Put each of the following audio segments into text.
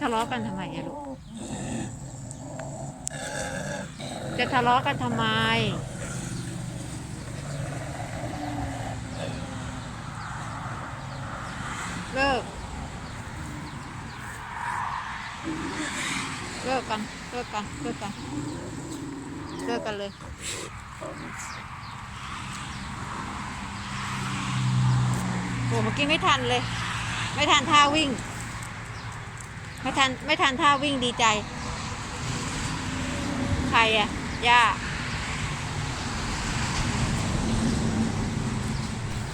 ทะเลาะกันทำไมอะลูก จะทะเลาะกันทำไม เลิก เลิกกัน เลิกกัน เลิกกัน เลิกกันเลยโหเมื่อกี้ไม่ทันเลย ไม่ทันท่าวิ่ง ไม่ทันไม่ทันท่าวิ่งดีใจ ใครอะย่า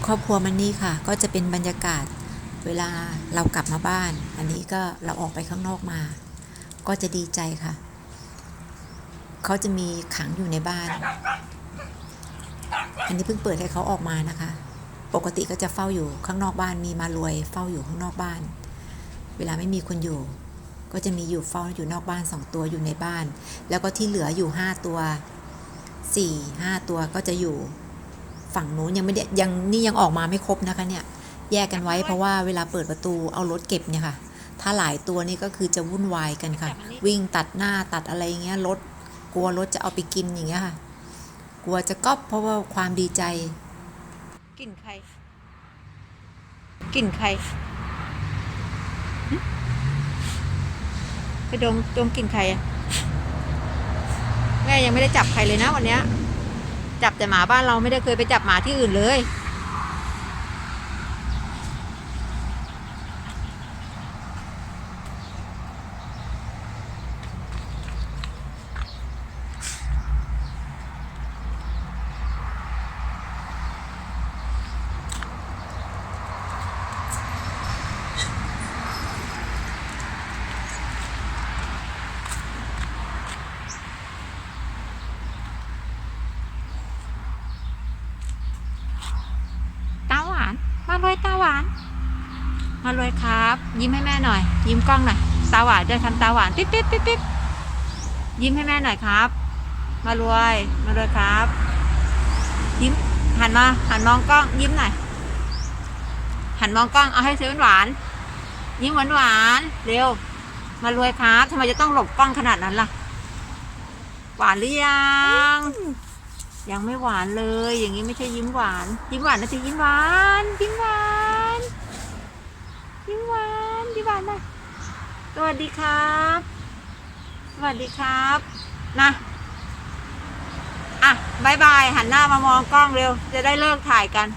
ครอบครัวมันนี่ค่ะ ก็จะเป็นบรรยากาศเวลาเรากลับมาบ้าน อันนี้ก็เราออกไปข้างนอกมา ก็จะดีใจค่ะ เขาจะมีขังอยู่ในบ้าน อันนี้เพิ่งเปิดให้เขาออกมานะคะ ปกติก็จะเฝ้าอยู่ข้างนอกบ้านมีมารวยเฝ้าอยู่ข้างนอกบ้าน เวลาไม่มีคนอยู่ ก็จะมีอยู่เฝ้าอยู่นอกบ้านสองตัวอยู่ในบ้าน แล้วก็ที่เหลืออยู่ห้าตัวสี่ห้าตัวก็จะอยู่ฝั่งนู้นยังไม่ได้ยังนี่ยังออกมาไม่ครบนะคะเนี่ยแยกกันไว้เพราะว่าเวลาเปิดประตูเอารถเก็บเนี่ยค่ะ ถ้าหลายตัวนี่ก็คือจะวุ่นวายกันค่ะ วิ่งตัดหน้าตัดอะไรอย่างเงี้ยรถกลัวรถจะเอาไปกินอย่างเงี้ยค่ะ กลัวจะก๊อปเพราะว่าความดีใจกลิ่นใครกลิ่นใคร ไปดมดมกลิ่นใครแม่ยังไม่ได้จับใครเลยนะวันเนี้ย จับแต่หมาบ้านเราไม่ได้เคยไปจับหมาที่อื่นเลย เลยตาหวาน มาเลยครับ ยิ้มให้แม่หน่อย ยิ้มกล้องหน่อยตาหวานจะทำตาหวานปิ๊บปิ๊บปิ๊บปิ๊บยิ้มให้แม่หน่อยครับ มารวย มาเลยครับ ยิ้มหันมาหันมองกล้องยิ้มหน่อยหันมองกล้องเอาให้เสียหวาน ยิ้มหวานหวานเร็ว มารวยครับทำไมจะต้องหลบกล้องขนาดนั้นล่ะ หวานหรือยัง ยังไม่หวานเลย อย่างนี้ไม่ใช่ยิ้มหวาน ยิ้มหวานนะสิยิ้มหวานยิ้มหวานยิ้มหวานยิ้มหวานนะสวัสดีครับ สวัสดีครับนะอะบายบายหันหน้ามามองกล้องเร็ว จะได้เลิกถ่ายกัน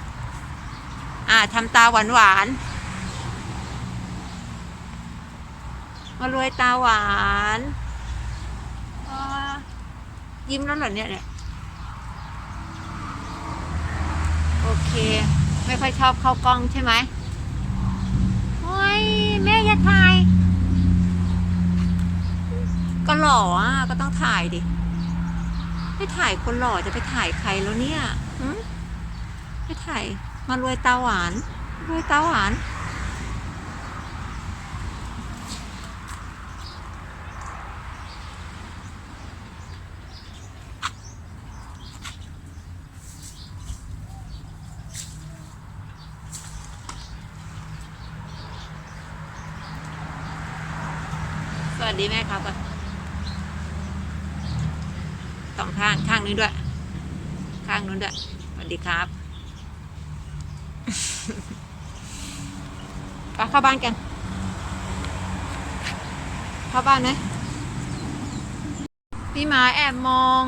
อะทำตาหวานหวานมารวยตาหวานยิ้มแล้วเหรอเนี่ยเนี่ย โอ เค ไม่ค่อยชอบเข้ากล้องใช่ไหมโอ้ยแม่อย่าถ่าย ก็หล่ออะก็ต้องถ่ายดิไม่ถ่ายคนหล่อจะไปถ่ายใครแล้วเนี่ยไม่ถ่ายมารวยตาหวานรวยตาหวาน สวัสดีแม่ครับก่อนสองข้างข้างนี้ด้วย ข้างนู้นด้วย สวัสดีครับ ไปเข้าบ้านกัน เข้าบ้านไหมพี่หมาแอบมอง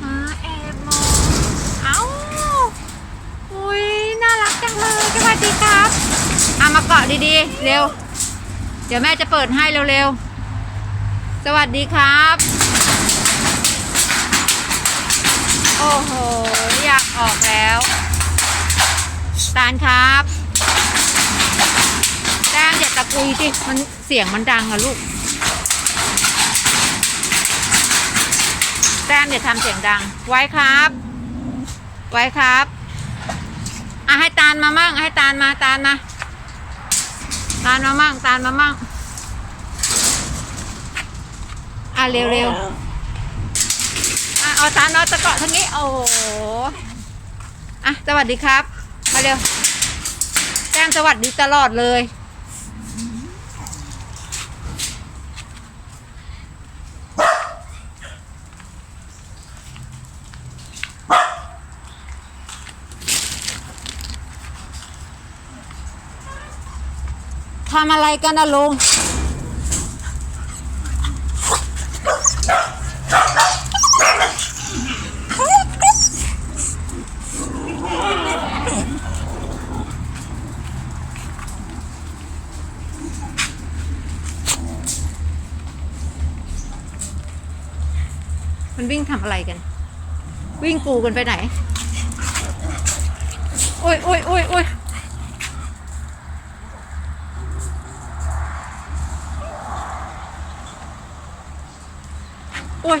หมาแอบมอง เอ้า อุ้ยน่ารักจังเลย สวัสดีครับเอามาเกาะ ดีๆ เร็ว เดี๋ยวแม่จะเปิดให้เร็วๆ สวัสดีครับ โอ้โห อยากออกแล้วตาลครับแต้มอย่าตะกุยสิมันเสียงมันดังอะลูกแต้มอย่าทำเสียงดัง ไว้ครับ ไว้ครับอะให้ตาลมามั่งให้ตาลมาตาลมา ตาลมามั่งตาลมามั่งอะเร็วเร็วอะเอาตาลเอาตะเกาะทางนี้ โอ้โหอะสวัสดีครับ มาเร็วแก้มสวัสดีตลอดเลยำอะไรกันนะลุง มันวิ่งทำอะไรกัน วิ่งกูกันไปไหน โอ้ยโอ้ยโอ้ยโอ้ยโอ้ย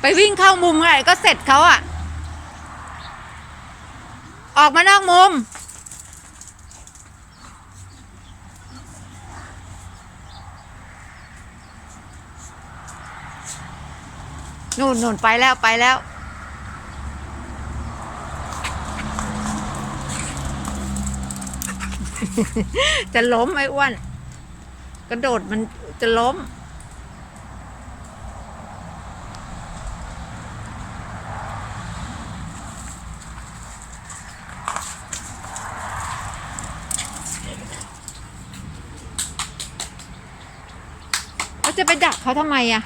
ไปวิ่งเข้ามุมไงก็เสร็จเขาอะออกมานอกมุม นู่นนู่นไปแล้วไปแล้วจะล้มไอ้อ้วน กระโดดมันจะล้ม จะไปดักเขาทำไมอะ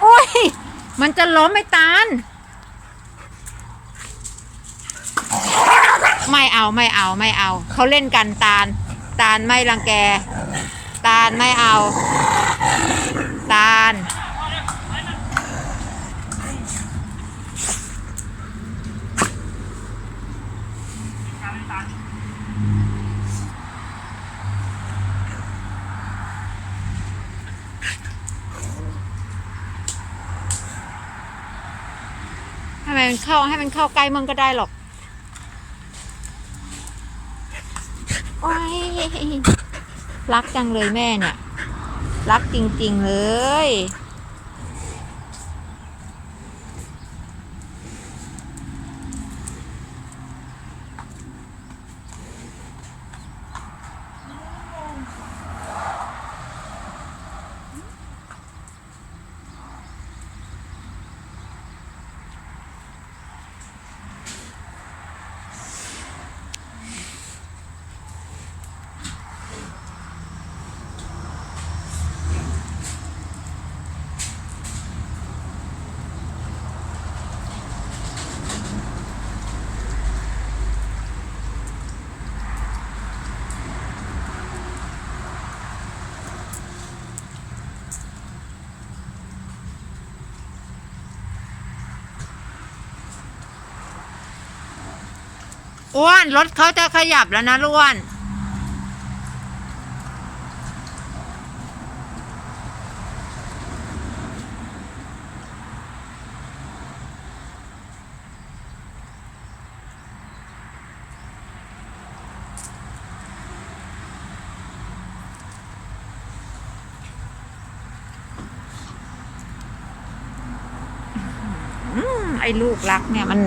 โอ้ย มันจะล้มไม่ตาลไม่เอาไม่เอาไม่เอา เขาเล่นกันตาล ตาลไม่รังแก ตาลไม่เอา ตาล มันเข้าให้มันเข้าใกล้มึงก็ได้หรอกโอ้ยรักจังเลยแม่เนี่ย รักจริง ๆ เลย อ้วนรถเขาจะขยับแล้วนะล้วนอืมไอ้ลูกรักเนี่ยมัน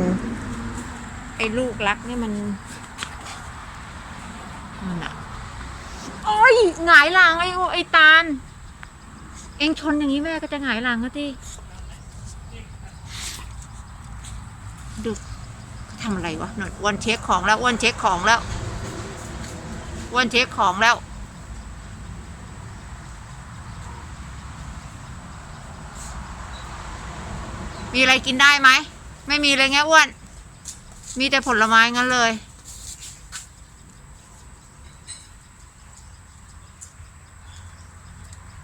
อ้ลูกรักเนี่ยมันมันอะโอ้ยหงายหลังไอ้โอไอ้ตาล เองชนอย่างนี้แม่ก็จะหงายหลังก็ที่ดึกทำอะไรวะหนอยอ้วันเช็คของแล้วอ้วันเช็คของแล้วอ้วันเช็คของแล้วมีอะไรกินได้ไหม ไม่มีเลยไงอ้วน มีแต่ผลไม้งั้นเลย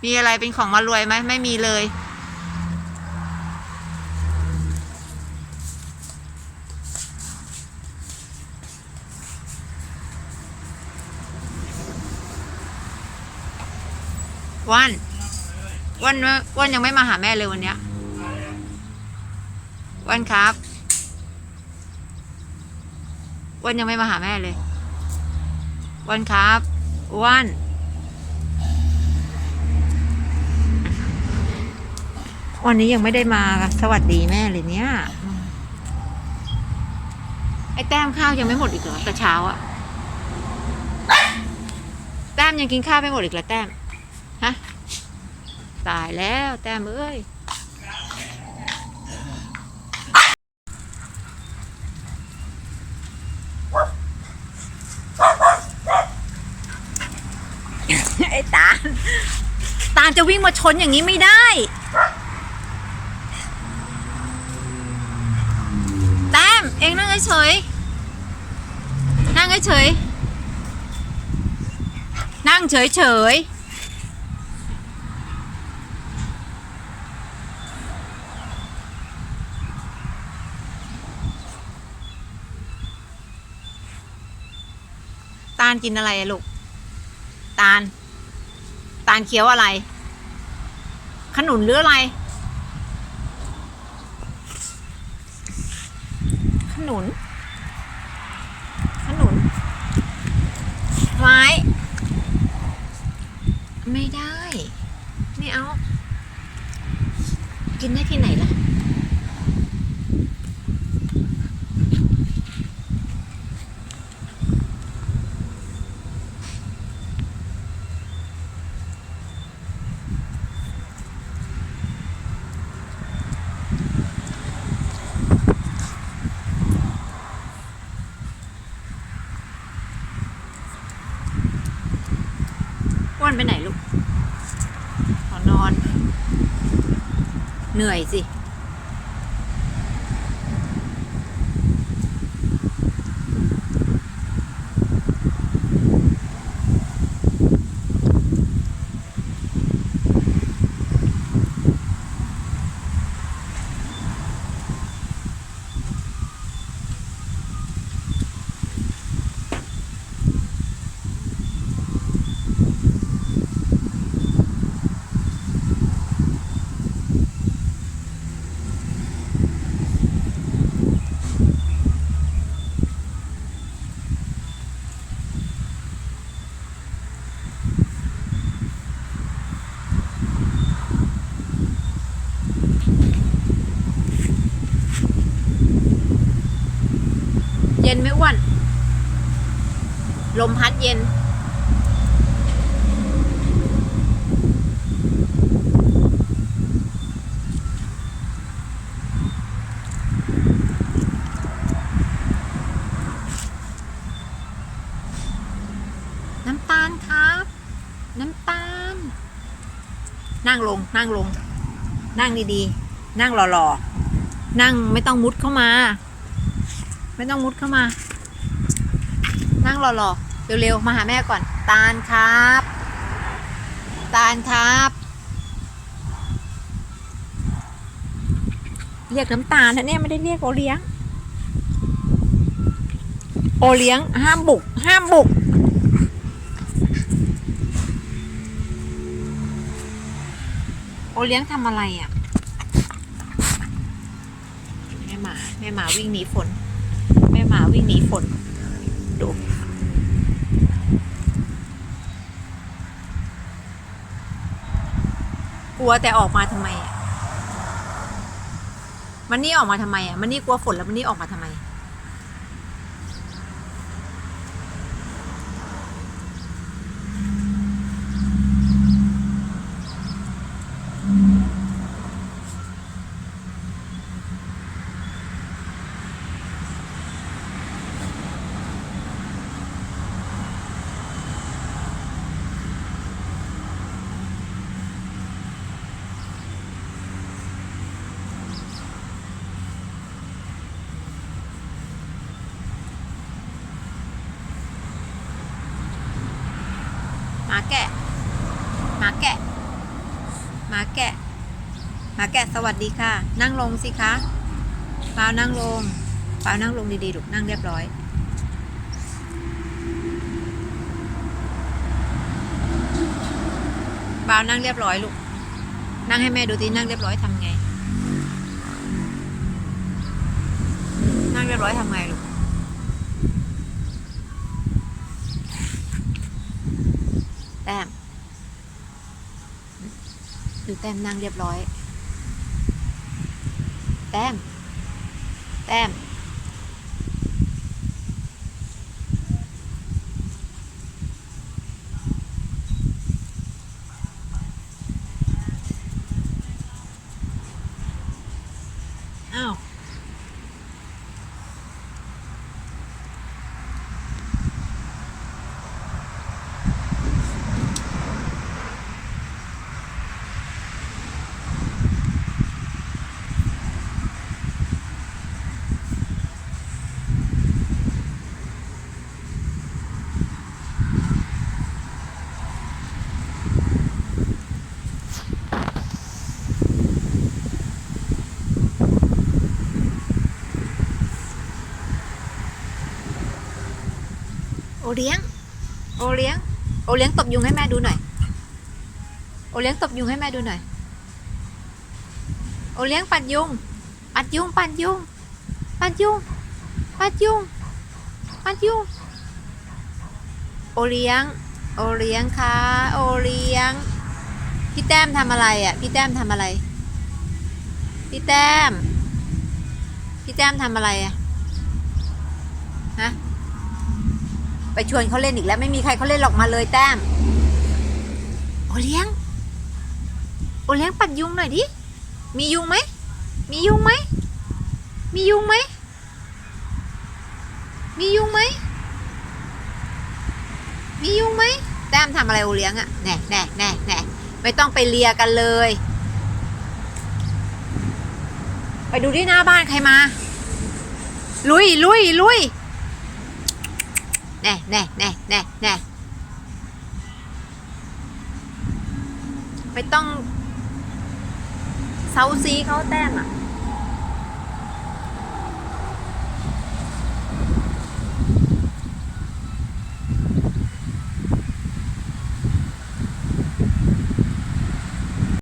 มีอะไรเป็นของมารวยไหมไม่มีเลย วันวันวันยังไม่มาหาแม่เลยวันเนี้ยวันครับ วันยังไม่มาหาแม่เลย วันครับวันวันนี้ยังไม่ได้มาสวัสดีแม่เลยเนี่ย ไอ้แต้มข้าวยังไม่หมดอีกเหรอแต่เช้าอะแต้มยังกินข้าวไม่หมดอีกเหรอแต้มฮะตายแล้วแต้มเอ้ย ตาลตาลจะวิ่งมาชนอย่างนี้ไม่ได้ แต้ม เองนั่งเฉยๆนั่งเฉยๆนั่งเฉยๆตาลกินอะไรลูก ตาล ตาลเคี้ยวอะไร ขนุนหรืออะไร ขนุน ขนุน ไม้ ไม่ได้ ไม่เอา กินได้ที่ไหนล่ะ อ้วนไปไหนลูก ขอนอน เหนื่อยสิ ย็นไหมอ้วน ลมพัดเย็น น้ำตาลครับ น้ำตาล นั่งลง นั่งลง นั่งดีๆ นั่งหล่อๆ นั่งไม่ต้องมุดเข้ามา ไม่ต้องมุดเข้ามา นั่งหล่อๆเร็วๆ มาหาแม่ก่อน ตาลครับ ตาลครับ เรียกน้ำตาลนะเนี่ยไม่ได้เรียกโอเลี้ยง โอเลี้ยงห้ามบุก ห้ามบุกโอเลี้ยงทำอะไรอะ่ะ แม่หมา แม่หมาวิ่งหนีฝน หมาวิ่งหนีฝน ดู กลัวแต่ออกมาทำไมอะ มันนี่ออกมาทำไมอะ มันนี่กลัวฝนแล้วมันนี่ออกมาทำไม หมาแกะหมาแกะหมาแกะหมาแกะสวัสดีค่ะ นั่งลงสิคะเปล่านั่งลงเปล่านั่งลงดีๆลูกนั่งเรียบร้อยเปล่านั่งเรียบร้อยลูกนั่งให้แม่ดูทีนั่งเรียบร้อยทำไง นั่งเรียบร้อยทำไงลูก ดูแต้มนั่งเรียบร้อย แต้ม แต้ม เลี้ยง โอเลี้ยง โอเลี้ยงตบยุงให้แม่ดูหน่อย โอเลี้ยงตบยุงให้แม่ดูหน่อย โอเลี้ยงปัดยุง ปัดยุง ปัดยุง ปัดยุง ปัดยุง ปัดยุง โอเลี้ยง โอเลี้ยงค่ะ โอเลี้ยง พี่แต้มทำอะไรอะ พี่แต้มทำอะไร พี่แต้ม พี่แต้มทำอะไรอะ ฮะ ไปชวนเขาเล่นอีกแล้วไม่มีใครเขาเล่นหรอกมาเลยแต้ม โอเลี้ยง โอเลี้ยงปัดยุงหน่อยดิ มียุงไหม มียุงไหม มียุงไหม มียุงไหม มียุงไหม แต้มทำอะไรโอเลี้ยงอะแน่แน่แน่แน่ไม่ต้องไปเลียกันเลย ไปดูที่หน้าบ้านใครมา ลุยลุยลุย แน่แน่แน่แน่แน่ไม่ต้องเซาซีเขาแต้มอะ